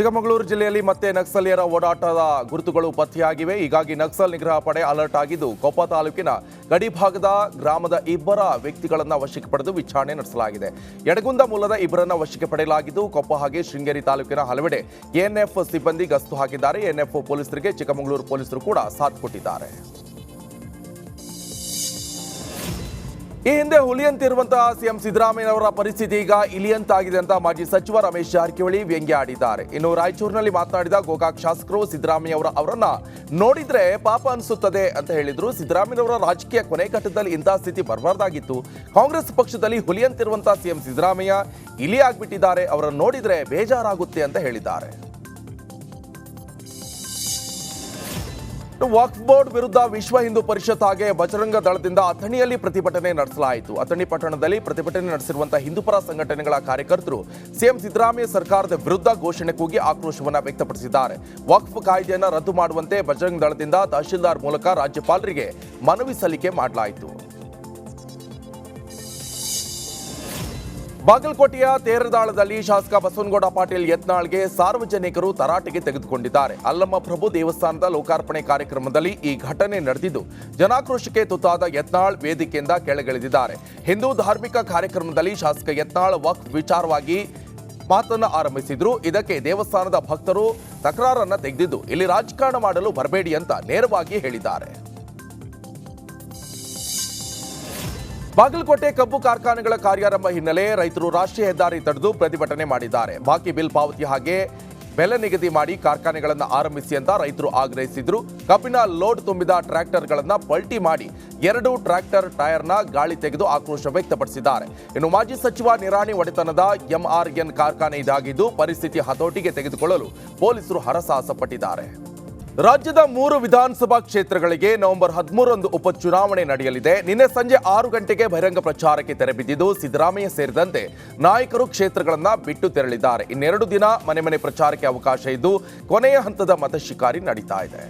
ಚಿಕ್ಕಮಗಳೂರು ಜಿಲ್ಲೆಯಲ್ಲಿ ಮತ್ತೆ ನಕ್ಸಲಿಯರ ಓಡಾಟದ ಗುರುತುಗಳು ಪತ್ತೆಯಾಗಿವೆ. ಹೀಗಾಗಿ ನಕ್ಸಲ್ ನಿಗ್ರಹ ಪಡೆ ಅಲರ್ಟ್ ಆಗಿದ್ದು, ಕೊಪ್ಪ ತಾಲೂಕಿನ ಗಡಿಭಾಗದ ಗ್ರಾಮದ ಇಬ್ಬರ ವ್ಯಕ್ತಿಗಳನ್ನು ವಶಕ್ಕೆ ಪಡೆದು ವಿಚಾರಣೆ ನಡೆಸಲಾಗಿದೆ. ಯಡಗುಂದ ಮೂಲದ ಇಬ್ಬರನ್ನು ವಶಕ್ಕೆ ಪಡೆಯಲಾಗಿದ್ದು, ಕೊಪ್ಪ ಹಾಗೆ ಶೃಂಗೇರಿ ತಾಲೂಕಿನ ಹಲವೆಡೆ ಎನ್ಎಫ್ ಸಿಬ್ಬಂದಿ ಗಸ್ತು ಹಾಕಿದ್ದಾರೆ. ಎನ್ಎಫ್ ಪೊಲೀಸರಿಗೆ ಚಿಕ್ಕಮಗಳೂರು ಪೊಲೀಸರು ಕೂಡ ಸಾಥ್ ಕೊಟ್ಟಿದ್ದಾರೆ. ಈ ಹಿಂದೆ ಹುಲಿಯಂತಿರುವಂತಹ ಸಿಎಂ ಸಿದ್ದರಾಮಯ್ಯನವರ ಪರಿಸ್ಥಿತಿ ಈಗ ಇಲಿಯಂತಾಗಿದೆ ಅಂತ ಮಾಜಿ ಸಚಿವ ರಮೇಶ್ ಜಾರಕಿಹೊಳಿ ವ್ಯಂಗ್ಯ ಆಡಿದ್ದಾರೆ ಇನ್ನು ರಾಯಚೂರಿನಲ್ಲಿ ಮಾತನಾಡಿದ ಗೋಕಾಕ್ ಶಾಸಕರು ಸಿದ್ದರಾಮಯ್ಯ ಅವರ ಅವರನ್ನ ನೋಡಿದ್ರೆ ಪಾಪ ಅನಿಸುತ್ತದೆ ಅಂತ ಹೇಳಿದ್ರು. ಸಿದ್ದರಾಮಯ್ಯನವರ ರಾಜಕೀಯ ಕೊನೆ ಘಟ್ಟದಲ್ಲಿ ಇಂತಹ ಸ್ಥಿತಿ ಬರಬಾರ್ದಾಗಿತ್ತು. ಕಾಂಗ್ರೆಸ್ ಪಕ್ಷದಲ್ಲಿ ಹುಲಿಯಂತಿರುವಂತಹ ಸಿಎಂ ಸಿದ್ದರಾಮಯ್ಯ ಇಲಿ ಆಗ್ಬಿಟ್ಟಿದ್ದಾರೆ. ಅವರನ್ನು ನೋಡಿದ್ರೆ ಬೇಜಾರಾಗುತ್ತೆ ಅಂತ ಹೇಳಿದ್ದಾರೆ. ವಕ್ಫ್ ಬೋರ್ಡ್ ವಿರುದ್ಧ ವಿಶ್ವ ಹಿಂದೂ ಪರಿಷತ್ ಹಾಗೆ ಬಜರಂಗ ದಳದಿಂದ ಅಥಣಿಯಲ್ಲಿ ಪ್ರತಿಭಟನೆ ನಡೆಸಲಾಯಿತು. ಅಥಣಿ ಪಟ್ಟಣದಲ್ಲಿ ಪ್ರತಿಭಟನೆ ನಡೆಸಿರುವಂತಹ ಹಿಂದೂಪರ ಸಂಘಟನೆಗಳ ಕಾರ್ಯಕರ್ತರು ಸಿಎಂ ಸಿದ್ದರಾಮಯ್ಯ ಸರ್ಕಾರದ ವಿರುದ್ಧ ಘೋಷಣೆ ಕೂಗಿ ಆಕ್ರೋಶವನ್ನು ವ್ಯಕ್ತಪಡಿಸಿದ್ದಾರೆ. ವಕ್ಫ್ ಕಾಯ್ದೆಯನ್ನು ರದ್ದು ಮಾಡುವಂತೆ ಬಜರಂಗ ದಳದಿಂದ ತಹಶೀಲ್ದಾರ್ ಮೂಲಕ ರಾಜ್ಯಪಾಲರಿಗೆ ಮನವಿ ಸಲ್ಲಿಕೆ ಮಾಡಲಾಯಿತು. ಬಾಗಲಕೋಟೆಯ ತೇರದಾಳದಲ್ಲಿ ಶಾಸಕ ಬಸವನಗೌಡ ಪಾಟೀಲ್ ಯತ್ನಾಳ್ಗೆ ಸಾರ್ವಜನಿಕರು ತರಾಟೆಗೆ ತೆಗೆದುಕೊಂಡಿದ್ದಾರೆ. ಅಲ್ಲಮ್ಮ ಪ್ರಭು ದೇವಸ್ಥಾನದ ಲೋಕಾರ್ಪಣೆ ಕಾರ್ಯಕ್ರಮದಲ್ಲಿ ಈ ಘಟನೆ ನಡೆದಿದ್ದು, ಜನಾಕ್ರೋಶಕ್ಕೆ ತುತ್ತಾದ ಯತ್ನಾಳ್ ವೇದಿಕೆಯಿಂದ ಕೆಳಗಿಳಿದಿದ್ದಾರೆ. ಹಿಂದೂ ಧಾರ್ಮಿಕ ಕಾರ್ಯಕ್ರಮದಲ್ಲಿ ಶಾಸಕ ಯತ್ನಾಳ್ ವಕ್ಫ್ ವಿಚಾರವಾಗಿ ಮಾತನ್ನ ಆರಂಭಿಸಿದ್ರು. ಇದಕ್ಕೆ ದೇವಸ್ಥಾನದ ಭಕ್ತರು ತಕರಾರನ್ನ ತೆಗೆದಿದ್ದು, ಇಲ್ಲಿ ರಾಜಕಾರಣ ಮಾಡಲು ಬರಬೇಡಿ ಅಂತ ನೇರವಾಗಿ ಹೇಳಿದ್ದಾರೆ. ಬಾಗಲಕೋಟೆ ಕಬ್ಬು ಕಾರ್ಖಾನೆಗಳ ಕಾರ್ಯಾರಂಭ ಹಿನ್ನೆಲೆ ರೈತರು ರಾಷ್ಟ್ರೀಯ ಹೆದ್ದಾರಿ ತಡೆದು ಪ್ರತಿಭಟನೆ ಮಾಡಿದ್ದಾರೆ. ಬಾಕಿ ಬಿಲ್ ಪಾವತಿ ಹಾಗೆ ಬೆಲೆ ನಿಗದಿ ಮಾಡಿ ಕಾರ್ಖಾನೆಗಳನ್ನು ಆರಂಭಿಸಿ ಅಂತ ರೈತರು ಆಗ್ರಹಿಸಿದ್ರು. ಕಬ್ಬಿನ ಲೋಡ್ ತುಂಬಿದ ಟ್ರ್ಯಾಕ್ಟರ್ಗಳನ್ನು ಪಲ್ಟಿ ಮಾಡಿ ಎರಡು ಟ್ರ್ಯಾಕ್ಟರ್ ಟೈರ್ನ ಗಾಳಿ ತೆಗೆದು ಆಕ್ರೋಶ ವ್ಯಕ್ತಪಡಿಸಿದ್ದಾರೆ. ಇನ್ನು ಮಾಜಿ ಸಚಿವ ನಿರಾಣಿ ಒಡೆತನದ ಎಂಆರ್ಎನ್ ಕಾರ್ಖಾನೆ ಇದಾಗಿದ್ದು ಪರಿಸ್ಥಿತಿ ಹತೋಟಿಗೆ ತೆಗೆದುಕೊಳ್ಳಲು ಪೊಲೀಸರು ಹರಸಾಹಸ ಪಟ್ಟಿದ್ದಾರೆ ರಾಜ್ಯದ ಮೂರು ವಿಧಾನಸಭಾ ಕ್ಷೇತ್ರಗಳಿಗೆ ನವೆಂಬರ್ ಹದಿಮೂರರಂದು ಉಪಚುನಾವಣೆ ನಡೆಯಲಿದೆ. ನಿನ್ನೆ ಸಂಜೆ ಆರು ಗಂಟೆಗೆ ಬಹಿರಂಗ ಪ್ರಚಾರಕ್ಕೆ ತೆರೆಬಿದ್ದಿದ್ದು ಸಿದ್ದರಾಮಯ್ಯ ಸೇರಿದಂತೆ ನಾಯಕರು ಕ್ಷೇತ್ರಗಳನ್ನ ಬಿಟ್ಟು ತೆರಳಿದ್ದಾರೆ. ಇನ್ನೆರಡು ದಿನ ಮನೆ ಮನೆ ಪ್ರಚಾರಕ್ಕೆ ಅವಕಾಶ ಇದ್ದು, ಕೊನೆಯ ಹಂತದ ಮತ ಶಿಕಾರಿ ನಡೀತಾ ಇದೆ.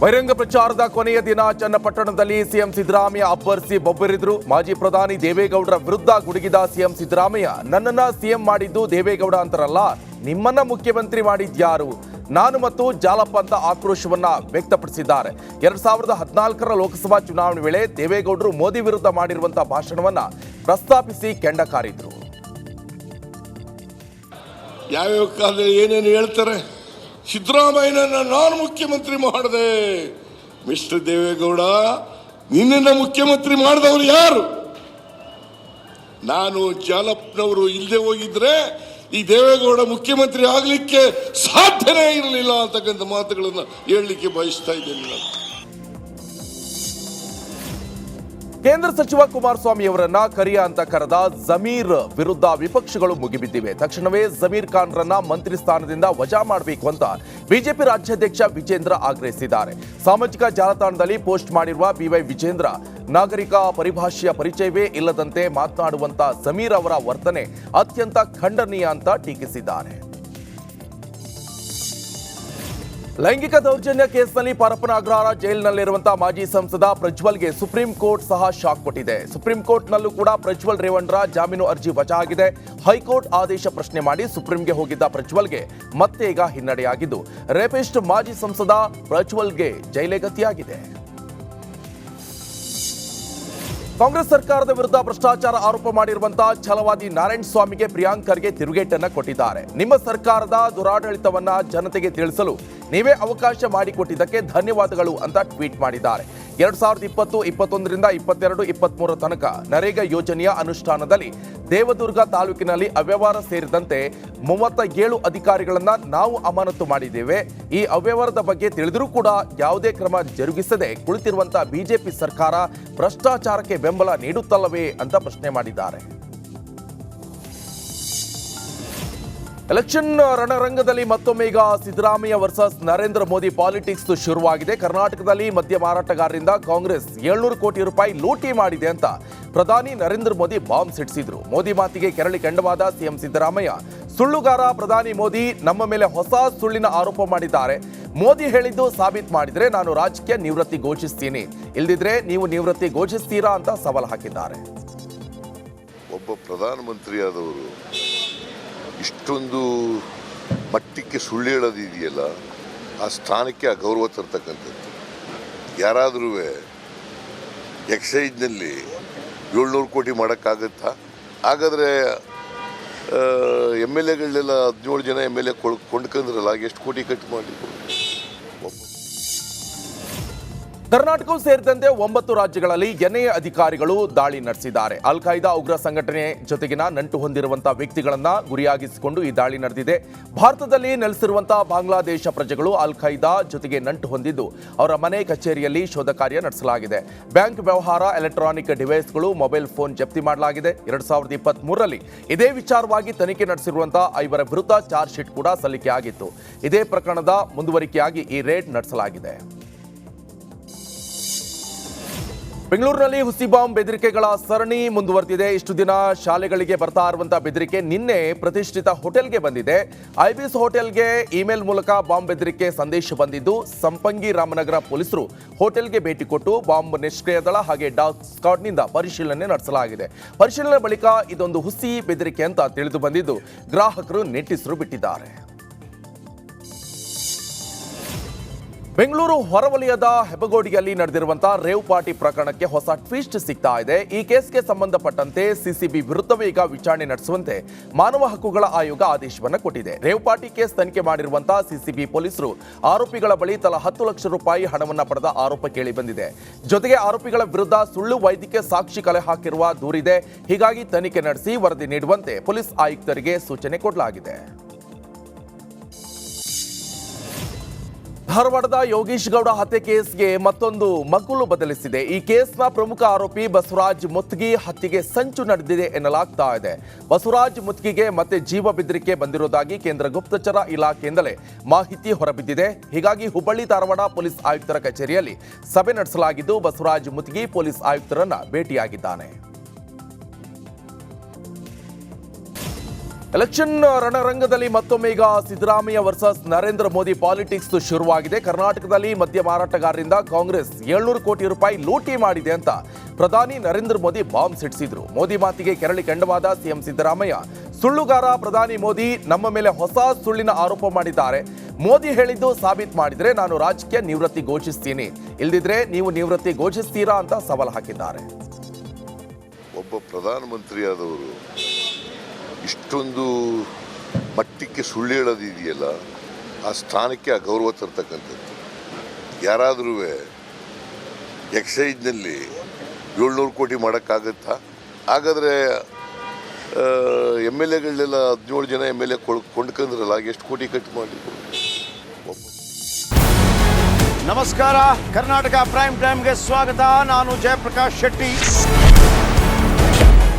ಬಹಿರಂಗ ಪ್ರಚಾರದ ಕೊನೆಯ ದಿನ ಚನ್ನಪಟ್ಟಣದಲ್ಲಿ ಸಿಎಂ ಸಿದ್ದರಾಮಯ್ಯ ಅಬ್ಬರಿಸಿ ಬೊಬ್ಬರಿದ್ರು. ಮಾಜಿ ಪ್ರಧಾನಿ ದೇವೇಗೌಡರ ವಿರುದ್ಧ ಗುಡುಗಿದ ಸಿಎಂ ಸಿದ್ದರಾಮಯ್ಯ, ನನ್ನನ್ನ ಸಿಎಂ ಮಾಡಿದ್ದು ದೇವೇಗೌಡ ಅಂತಾರಲ್ಲ. ನಿಮ್ಮನ್ನ ಮುಖ್ಯಮಂತ್ರಿ ಮಾಡಿದ್ಯಾರು ನಾನು ಮತ್ತು ಜಾಲಪ್ಪ ಅಂತ ಆಕ್ರೋಶವನ್ನ ವ್ಯಕ್ತಪಡಿಸಿದ್ದಾರೆ. ಎರಡ್ ಸಾವಿರದ ಹದಿನಾಲ್ಕರ ಲೋಕಸಭಾ ಚುನಾವಣೆ ವೇಳೆ ದೇವೇಗೌಡರು ಮೋದಿ ವಿರುದ್ಧ ಮಾಡಿರುವಂತಹ ಭಾಷಣವನ್ನ ಪ್ರಸ್ತಾಪಿಸಿ ಕೆಂಡ ಕಾರಿದ್ರು. ಯಾವ್ಯಾವ ಕಾಲದಲ್ಲಿ ಏನೇನು ಹೇಳ್ತಾರೆ? ಸಿದ್ದರಾಮಯ್ಯನನ್ನ ನಾನು ಮುಖ್ಯಮಂತ್ರಿ ಮಾಡಿದೆ. ಮಿಸ್ಟರ್ ದೇವೇಗೌಡ ನಿನ್ನನ್ನು ಮುಖ್ಯಮಂತ್ರಿ ಮಾಡಿದವರು ಯಾರು? ನಾನು ಜಾಲಪ್ಪನವರು ಇಲ್ಲದೆ ಹೋಗಿದ್ರೆ ಈ ದೇವೇಗೌಡ ಮುಖ್ಯಮಂತ್ರಿ ಆಗಲಿಕ್ಕೆ ಸಾಧ್ಯನೇ ಇರಲಿಲ್ಲ ಅಂತಕ್ಕಂಥ ಮಾತುಗಳನ್ನು ಹೇಳಲಿಕ್ಕೆ ಬಯಸ್ತಾ ಇದ್ದೇನೆ ನಾನು. ಕೇಂದ್ರ ಸಚಿವ ಕುಮಾರಸ್ವಾಮಿ ಅವರನ್ನ ಕರಿಯ ಅಂತ ಕರೆದ ಜಮೀರ್ ವಿರುದ್ಧ ವಿಪಕ್ಷಗಳು ಮುಗಿಬಿದ್ದಿವೆ. ತಕ್ಷಣವೇ ಜಮೀರ್ ಖಾನ್ರನ್ನ ಮಂತ್ರಿ ಸ್ಥಾನದಿಂದ ವಜಾ ಮಾಡಬೇಕು ಅಂತ ಬಿಜೆಪಿ ರಾಜ್ಯಾಧ್ಯಕ್ಷ ವಿಜೇಂದ್ರ ಆಗ್ರಹಿಸಿದ್ದಾರೆ. ಸಾಮಾಜಿಕ ಜಾಲತಾಣದಲ್ಲಿ ಪೋಸ್ಟ್ ಮಾಡಿರುವ ಬಿವೈ ವಿಜೇಂದ್ರ, ನಾಗರಿಕ ಪರಿಭಾಷೆಯ ಪರಿಚಯವೇ ಇಲ್ಲದಂತೆ ಮಾತನಾಡುವಂತ ಜಮೀರ್ ಅವರ ವರ್ತನೆ ಅತ್ಯಂತ ಖಂಡನೀಯ ಅಂತ ಟೀಕಿಸಿದ್ದಾರೆ. ಲೈಂಗಿಕ ದೌರ್ಜನ್ಯ ಕೇಸ್ನಲ್ಲಿ ಪರಪ್ಪನ ಅಗ್ರಹಾರ ಜೈಲಿನಲ್ಲಿರುವಂತಹ ಮಾಜಿ ಸಂಸದ ಪ್ರಜ್ವಲ್ಗೆ ಸುಪ್ರೀಂ ಕೋರ್ಟ್ ಸಹ ಶಾಕ್ ಕೊಟ್ಟಿದೆ. ಸುಪ್ರೀಂ ಕೋರ್ಟ್ನಲ್ಲೂ ಕೂಡ ಪ್ರಜ್ವಲ್ ರೇವಣ್ರ ಜಾಮೀನು ಅರ್ಜಿ ವಜಾ ಆಗಿದೆ ಹೈಕೋರ್ಟ್ ಆದೇಶ ಪ್ರಶ್ನೆ ಮಾಡಿ ಸುಪ್ರೀಂಗೆ ಹೋಗಿದ್ದ ಪ್ರಜ್ವಲ್ಗೆ ಮತ್ತೆ ಈಗ ಹಿನ್ನಡೆಯಾಗಿದ್ದು, ರೇಪಿಸ್ಟ್ ಮಾಜಿ ಸಂಸದ ಪ್ರಜ್ವಲ್ಗೆ ಜೈಲೇ ಗತಿಯಾಗಿದೆ. ಕಾಂಗ್ರೆಸ್ ಸರ್ಕಾರದ ವಿರುದ್ಧ ಭ್ರಷ್ಟಾಚಾರ ಆರೋಪ ಮಾಡಿರುವಂತಹ ಛಲವಾದಿ ನಾರಾಯಣ ಸ್ವಾಮಿಗೆ ಪ್ರಿಯಾಂಕರ್ಗೆ ತಿರುಗೇಟನ್ನ ಕೊಟ್ಟಿದ್ದಾರೆ. ನಿಮ್ಮ ಸರ್ಕಾರದ ದುರಾಡಳಿತವನ್ನ ಜನತೆಗೆ ತಿಳಿಸಲು ನೀವೇ ಅವಕಾಶ ಮಾಡಿಕೊಟ್ಟಿದ್ದಕ್ಕೆ ಧನ್ಯವಾದಗಳು ಅಂತ ಟ್ವೀಟ್ ಮಾಡಿದ್ದಾರೆ. ಎರಡ್ ಸಾವಿರದ ಇಪ್ಪತ್ತು, ಇಪ್ಪತ್ತೊಂದರಿಂದ ಇಪ್ಪತ್ತೆರಡು, ಇಪ್ಪತ್ಮೂರ ತನಕ ನರೇಗಾ ಯೋಜನೆಯ ಅನುಷ್ಠಾನದಲ್ಲಿ ದೇವದುರ್ಗ ತಾಲೂಕಿನಲ್ಲಿ ಅವ್ಯವಹಾರ ಸೇರಿದಂತೆ ಮೂವತ್ತ ಏಳು ಅಧಿಕಾರಿಗಳನ್ನು ನಾವು ಅಮಾನತು ಮಾಡಿದ್ದೇವೆ. ಈ ಅವ್ಯವಹಾರದ ಬಗ್ಗೆ ತಿಳಿದರೂ ಕೂಡ ಯಾವುದೇ ಕ್ರಮ ಜರುಗಿಸದೆ ಕುಳಿತಿರುವಂತಹ ಬಿಜೆಪಿ ಸರ್ಕಾರ ಭ್ರಷ್ಟಾಚಾರಕ್ಕೆ ಬೆಂಬಲ ನೀಡುತ್ತಲ್ಲವೇ ಅಂತ ಪ್ರಶ್ನೆ ಮಾಡಿದ್ದಾರೆ. ಎಲೆಕ್ಷನ್ ರಣರಂಗದಲ್ಲಿ ಮತ್ತೊಮ್ಮೆ ಈಗ ಸಿದ್ದರಾಮಯ್ಯ ವರ್ಸಸ್ ನರೇಂದ್ರ ಮೋದಿ ಪಾಲಿಟಿಕ್ಸ್ ಶುರುವಾಗಿದೆ. ಕರ್ನಾಟಕದಲ್ಲಿ ಮದ್ಯ ಮಾರಾಟಗಾರರಿಂದ ಕಾಂಗ್ರೆಸ್ ಏಳ್ನೂರು ಕೋಟಿ ರೂಪಾಯಿ ಲೂಟಿ ಮಾಡಿದೆ ಅಂತ ಪ್ರಧಾನಿ ನರೇಂದ್ರ ಮೋದಿ ಬಾಂಬ್ ಸಿಡಿಸಿದ್ರು. ಮೋದಿ ಮಾತಿಗೆ ಕೆರಳಿ ಕೆಂಡವಾದ ಸಿಎಂ ಸಿದ್ದರಾಮಯ್ಯ, ಸುಳ್ಳುಗಾರ ಪ್ರಧಾನಿ ಮೋದಿ ನಮ್ಮ ಮೇಲೆ ಹೊಸ ಸುಳ್ಳಿನ ಆರೋಪ ಮಾಡಿದ್ದಾರೆ. ಮೋದಿ ಹೇಳಿದ್ದು ಸಾಬೀತು ಮಾಡಿದ್ರೆ ನಾನು ರಾಜಕೀಯ ನಿವೃತ್ತಿ ಘೋಷಿಸ್ತೀನಿ. ಇಲ್ದಿದ್ರೆ ನೀವು ನಿವೃತ್ತಿ ಘೋಷಿಸ್ತೀರಾ ಅಂತ ಸವಾಲು ಹಾಕಿದ್ದಾರೆ. ಒಬ್ಬ ಪ್ರಧಾನಮಂತ್ರಿಯಾದವರು ಇಷ್ಟೊಂದು ಮಟ್ಟಕ್ಕೆ ಸುಳ್ಳು ಹೇಳೋದು ಇದೆಯಲ್ಲ ಆ ಸ್ಥಾನಕ್ಕೆ ಆ ಗೌರವ ತರ್ತಕ್ಕಂಥದ್ದು. ಯಾರಾದರೂ ಎಕ್ಸೈಜ್ನಲ್ಲಿ ಏಳ್ನೂರು ಕೋಟಿ ಮಾಡೋಕ್ಕಾಗತ್ತಾ? ಹಾಗಾದರೆ ಎಂ ಎಲ್ ಎಗಳನ್ನೆಲ್ಲ ಹದಿನೇಳು ಜನ ಎಂ ಎಲ್ ಎ ಕೊಂಡ್ಕೊಂಡ್ರಲ್ಲ ಎಷ್ಟು ಕೋಟಿ ಕಟ್ ಒಬ್ಬ ಕರ್ನಾಟಕವೂ ಸೇರಿದಂತೆ ಒಂಬತ್ತು ರಾಜ್ಯಗಳಲ್ಲಿ ಎನ್ಐಎ ಅಧಿಕಾರಿಗಳು ದಾಳಿ ನಡೆಸಿದ್ದಾರೆ. ಅಲ್ ಖೈದಾ ಉಗ್ರ ಸಂಘಟನೆ ಜೊತೆಗಿನ ನಂಟು ಹೊಂದಿರುವಂತಹ ವ್ಯಕ್ತಿಗಳನ್ನ ಗುರಿಯಾಗಿಸಿಕೊಂಡು ಈ ದಾಳಿ ನಡೆದಿದೆ. ಭಾರತದಲ್ಲಿ ನೆಲೆಸಿರುವಂತಹ ಬಾಂಗ್ಲಾದೇಶ ಪ್ರಜೆಗಳು ಅಲ್ ಖೈದಾ ಜೊತೆಗೆ ನಂಟು ಹೊಂದಿದ್ದು, ಅವರ ಮನೆ ಕಚೇರಿಯಲ್ಲಿ ಶೋಧ ಕಾರ್ಯ ನಡೆಸಲಾಗಿದೆ. ಬ್ಯಾಂಕ್ ವ್ಯವಹಾರ, ಎಲೆಕ್ಟ್ರಾನಿಕ್ ಡಿವೈಸ್ಗಳು, ಮೊಬೈಲ್ ಫೋನ್ ಜಪ್ತಿ ಮಾಡಲಾಗಿದೆ. ಎರಡ್ ಸಾವಿರದ ಇಪ್ಪತ್ತ್ ಮೂರರಲ್ಲಿ ಇದೇ ವಿಚಾರವಾಗಿ ತನಿಖೆ ನಡೆಸಿರುವಂತಹ ಐವರ ವಿರುದ್ಧ ಚಾರ್ಜ್ ಶೀಟ್ ಕೂಡ ಸಲ್ಲಿಕೆಯಾಗಿತ್ತು. ಇದೇ ಪ್ರಕರಣದ ಮುಂದುವರಿಕೆಯಾಗಿ ಈ ರೇಡ್ ನಡೆಸಲಾಗಿದೆ. ಬೆಂಗಳೂರಿನಲ್ಲಿ ಹುಸಿ ಬಾಂಬ್ ಬೆದರಿಕೆಗಳ ಸರಣಿ ಮುಂದುವರೆದಿದೆ. ಇಷ್ಟು ದಿನ ಶಾಲೆಗಳಿಗೆ ಬರ್ತಾ ಇರುವಂತಹ ಬೆದರಿಕೆ ನಿನ್ನೆ ಪ್ರತಿಷ್ಠಿತ ಹೋಟೆಲ್ಗೆ ಬಂದಿದೆ. ಐಬಿಸ್ ಹೋಟೆಲ್ಗೆ ಇಮೇಲ್ ಮೂಲಕ ಬಾಂಬ್ ಬೆದರಿಕೆ ಸಂದೇಶ ಬಂದಿದ್ದು, ಸಂಪಂಗಿ ರಾಮನಗರ ಪೊಲೀಸರು ಹೋಟೆಲ್ಗೆ ಭೇಟಿ ಕೊಟ್ಟು ಬಾಂಬ್ ನಿಷ್ಕ್ರಿಯ ದಳ ಹಾಗೆ ಡಾಗ್ ಸ್ಕಾಡ್ನಿಂದ ಪರಿಶೀಲನೆ ನಡೆಸಲಾಗಿದೆ. ಪರಿಶೀಲನೆ ಬಳಿಕ ಇದೊಂದು ಹುಸಿ ಬೆದರಿಕೆ ಅಂತ ತಿಳಿದು ಬಂದಿದ್ದು, ಗ್ರಾಹಕರು ನೆಟ್ಟಿಸರು ಬಿಟ್ಟಿದ್ದಾರೆ. ಬೆಂಗಳೂರು ಹೊರವಲಯದ ಹೆಬಗೋಡಿಯಲ್ಲಿ ನಡೆದಿರುವಂತಹ ರೇವ್ ಪಾರ್ಟಿ ಪ್ರಕರಣಕ್ಕೆ ಹೊಸ ಟ್ವಿಸ್ಟ್ ಸಿಗ್ತಾ ಇದೆ. ಈ ಕೇಸ್ಗೆ ಸಂಬಂಧಪಟ್ಟಂತೆ ಸಿಸಿಬಿ ವಿರುದ್ಧವೇ ಈಗ ವಿಚಾರಣೆ ನಡೆಸುವಂತೆ ಮಾನವ ಹಕ್ಕುಗಳ ಆಯೋಗ ಆದೇಶವನ್ನು ಕೊಟ್ಟಿದೆ. ರೇವ್ ಪಾರ್ಟಿ ಕೇಸ್ ತನಿಖೆ ಮಾಡಿರುವಂತಹ ಸಿಸಿಬಿ ಪೊಲೀಸರು ಆರೋಪಿಗಳ ಬಳಿ ತಲಾ ಹತ್ತು ಲಕ್ಷ ರೂಪಾಯಿ ಹಣವನ್ನು ಪಡೆದ ಆರೋಪ ಕೇಳಿ ಬಂದಿದೆ. ಜೊತೆಗೆ ಆರೋಪಿಗಳ ವಿರುದ್ಧ ಸುಳ್ಳು ವೈದ್ಯಕೀಯ ಸಾಕ್ಷಿ ಕಲೆ ಹಾಕಿರುವ ದೂರಿದೆ. ಹೀಗಾಗಿ ತನಿಖೆ ನಡೆಸಿ ವರದಿ ನೀಡುವಂತೆ ಪೊಲೀಸ್ ಆಯುಕ್ತರಿಗೆ ಸೂಚನೆ ಕೊಡಲಾಗಿದೆ. ಧಾರವಾಡದ ಯೋಗೀಶ್ ಗೌಡ ಹತ್ಯೆ ಕೇಸ್ಗೆ ಮತ್ತೊಂದು ಮಗ್ಗುಲು ಬದಲಿಸಿದೆ. ಈ ಕೇಸ್ನ ಪ್ರಮುಖ ಆರೋಪಿ ಬಸವರಾಜ್ ಮುತ್ಗಿ ಹತ್ಯೆಗೆ ಸಂಚು ನಡೆದಿದೆ ಎನ್ನಲಾಗ್ತಾ ಇದೆ. ಬಸವರಾಜ್ ಮುತ್ಗಿಗೆ ಮತ್ತೆ ಜೀವ ಬೆದರಿಕೆ ಬಂದಿರೋದಾಗಿ ಕೇಂದ್ರ ಗುಪ್ತಚರ ಇಲಾಖೆಯಿಂದಲೇ ಮಾಹಿತಿ ಹೊರಬಿದ್ದಿದೆ. ಹೀಗಾಗಿ ಹುಬ್ಬಳ್ಳಿ, ಧಾರವಾಡ ಪೊಲೀಸ್ ಆಯುಕ್ತರ ಕಚೇರಿಯಲ್ಲಿ ಸಭೆ ನಡೆಸಲಾಗಿದ್ದು ಬಸವರಾಜ್ ಮುತ್ಗಿ ಪೊಲೀಸ್ ಆಯುಕ್ತರನ್ನ ಭೇಟಿಯಾಗಿದ್ದಾನೆ. ಎಲೆಕ್ಷನ್ ರಣರಂಗದಲ್ಲಿ ಮತ್ತೊಮ್ಮೆ ಈಗ ಸಿದ್ದರಾಮಯ್ಯ ವರ್ಸಸ್ ನರೇಂದ್ರ ಮೋದಿ ಪಾಲಿಟಿಕ್ಸ್ ಶುರುವಾಗಿದೆ. ಕರ್ನಾಟಕದಲ್ಲಿ ಮದ್ಯ ಮಾರಾಟಗಾರರಿಂದ ಕಾಂಗ್ರೆಸ್ ಏಳ್ನೂರು ಕೋಟಿ ರೂಪಾಯಿ ಲೂಟಿ ಮಾಡಿದೆ ಅಂತ ಪ್ರಧಾನಿ ನರೇಂದ್ರ ಮೋದಿ ಬಾಂಬ್ ಸಿಡಿಸಿದ್ರು. ಮೋದಿ ಮಾತಿಗೆ ಕೆರಳಿ ಕೆಂಡವಾದ ಸಿಎಂ ಸಿದ್ದರಾಮಯ್ಯ, ಸುಳ್ಳುಗಾರ ಪ್ರಧಾನಿ ಮೋದಿ ನಮ್ಮ ಮೇಲೆ ಹೊಸ ಸುಳ್ಳಿನ ಆರೋಪ ಮಾಡಿದ್ದಾರೆ. ಮೋದಿ ಹೇಳಿದ್ದು ಸಾಬೀತು ಮಾಡಿದರೆ ನಾನು ರಾಜಕೀಯ ನಿವೃತ್ತಿ ಘೋಷಿಸ್ತೀನಿ. ಇಲ್ದಿದ್ರೆ ನೀವು ನಿವೃತ್ತಿ ಘೋಷಿಸ್ತೀರಾ ಅಂತ ಸವಾಲು ಹಾಕಿದ್ದಾರೆ. ಒಬ್ಬ ಪ್ರಧಾನಮಂತ್ರಿಯಾದವರು ಇಷ್ಟೊಂದು ಮಟ್ಟಕ್ಕೆ ಸುಳ್ಳು ಹೇಳೋದು ಇದೆಯಲ್ಲ ಆ ಸ್ಥಾನಕ್ಕೆ ಆ ಗೌರವ ತರ್ತಕ್ಕಂಥದ್ದು. ಯಾರಾದರೂ ಎಕ್ಸೈಜ್ನಲ್ಲಿ ಏಳ್ನೂರು ಕೋಟಿ ಮಾಡೋಕ್ಕಾಗತ್ತಾ? ಹಾಗಾದರೆ ಎಂ ಎಲ್ ಎಗಳನ್ನೆಲ್ಲ ಹದಿನೇಳು ಜನ ಎಂ ಎಲ್ ಎ ಕೊಂಡ್ಕಂದ್ರಲ್ಲ, ಎಷ್ಟು ಕೋಟಿ ಕಟ್ ಮಾಡಿ ನಮಸ್ಕಾರ, ಕರ್ನಾಟಕ ಪ್ರೈಮ್ ಟೈಮ್ಗೆ ಸ್ವಾಗತ. ನಾನು ಜಯಪ್ರಕಾಶ್ ಶೆಟ್ಟಿ.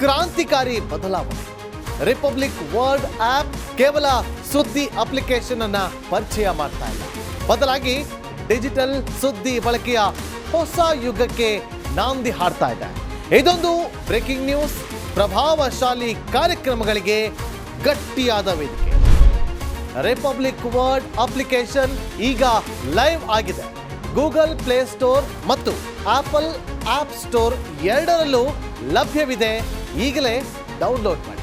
ಕ್ರಾಂತಿಕಾರಿ ಬದಲಾವಣೆ. ರಿಪಬ್ಲಿಕ್ ವರ್ಲ್ಡ್ ಆಪ್ ಕೇವಲ ಸುದ್ದಿ ಅಪ್ಲಿಕೇಶನ್ ಅನ್ನ ಪರಿಚಯ ಮಾಡ್ತಾ ಇಲ್ಲ. ಬದಲಾಗಿ ಡಿಜಿಟಲ್ ಸುದ್ದಿ ಬಳಕೆಯ ಹೊಸ ಯುಗಕ್ಕೆ ನಾಂದಿ ಹಾಡ್ತಾ ಇದೆ. ಇದೊಂದು ಬ್ರೇಕಿಂಗ್ ನ್ಯೂಸ್ ಪ್ರಭಾವಶಾಲಿ ಕಾರ್ಯಕ್ರಮಗಳಿಗೆ ಗಟ್ಟಿಯಾದ ವೇದಿಕೆ. ರಿಪಬ್ಲಿಕ್ ವರ್ಡ್ ಅಪ್ಲಿಕೇಶನ್ ಈಗ ಲೈವ್ ಆಗಿದೆ. ಗೂಗಲ್ ಪ್ಲೇ ಸ್ಟೋರ್ ಮತ್ತು ಆಪಲ್ ಆಪ್ ಸ್ಟೋರ್ ಎರಡರಲ್ಲೂ ಲಭ್ಯವಿದೆ. ಈಗಲೇ ಡೌನ್ಲೋಡ್ ಮಾಡಿ.